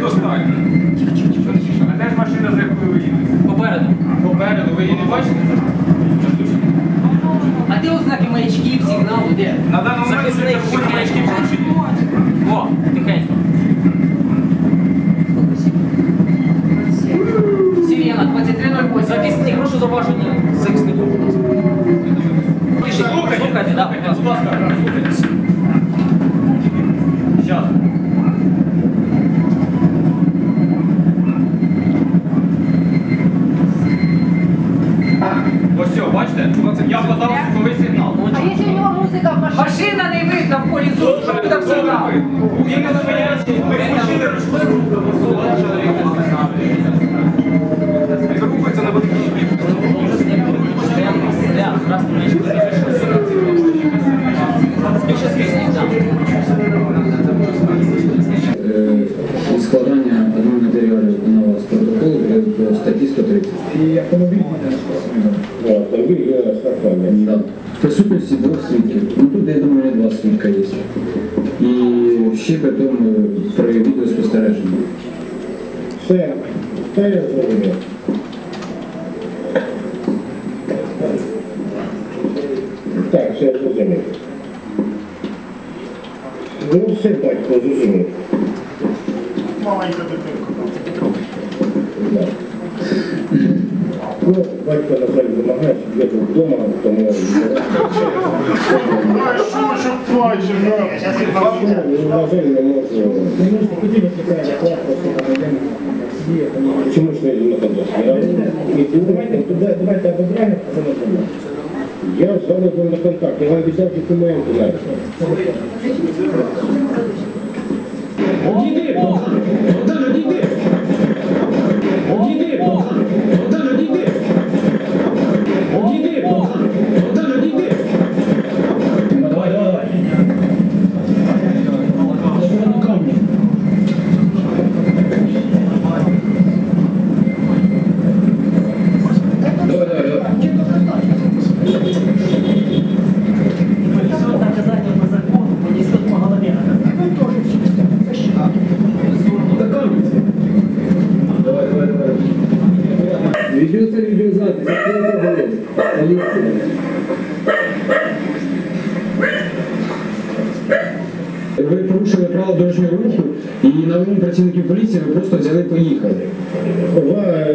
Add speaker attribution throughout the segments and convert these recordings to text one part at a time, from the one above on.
Speaker 1: достатньо. А де ж машина, за якою ви їдете?
Speaker 2: Попереду.
Speaker 1: Попереду, ви її не бачите?
Speaker 2: А де ознаки маячків, сигналу, де?
Speaker 1: На даному моменті
Speaker 2: Захисник,
Speaker 1: червоні маячки
Speaker 2: тихенько.
Speaker 1: включені.
Speaker 2: О, тихенько. Сирена, 2308. Захисник, прошу зауваження.
Speaker 1: Слухайте,
Speaker 2: слухайте, да, будь ласка.
Speaker 1: Звуковий сигнал.
Speaker 3: А если у него музыка в машине?
Speaker 2: Машина не видно в полі зору, що там сигнал.
Speaker 1: Рухається на великій.
Speaker 4: Е, складання адмінматеріалів на вас протоколу е, статті 130.
Speaker 5: І автомобіль
Speaker 4: Ну, автомобіль є страхування. Да. В присутності двох свідків. Ну тут, я думаю, два свідка є. І ще потім при відеоспостереженні.
Speaker 5: Все, все я зрозумів. Так, все я зрозумів. Ну, все, батько, зрозумів. Да. Ну, батько, на жаль, вимагає, щоб я був вдома, тому... Ну, на жаль, не можу. Чому ж не йду на контакт? Давайте, давайте обобраємо, а потім обобраємо. Я з вами був на контакт, я вам обіцяв документи навіть.
Speaker 6: Одійди,
Speaker 4: Ви порушили право дорожнього руху і на вимогу працівників поліції ви просто взяли і поїхали.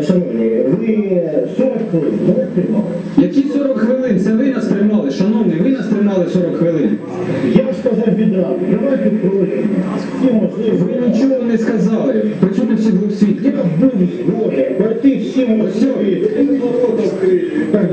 Speaker 5: Шановні, ви 40 хвилин не тримали?
Speaker 4: Які 40 хвилин? Це ви нас тримали, шановний, ви нас тримали 40 хвилин.
Speaker 5: Я б сказав відразу, давайте пройдемо. Всі можливі.
Speaker 4: Ви нічого не сказали. В присутності двох свідків.
Speaker 5: Я був згоден пройти всі можливі. Так,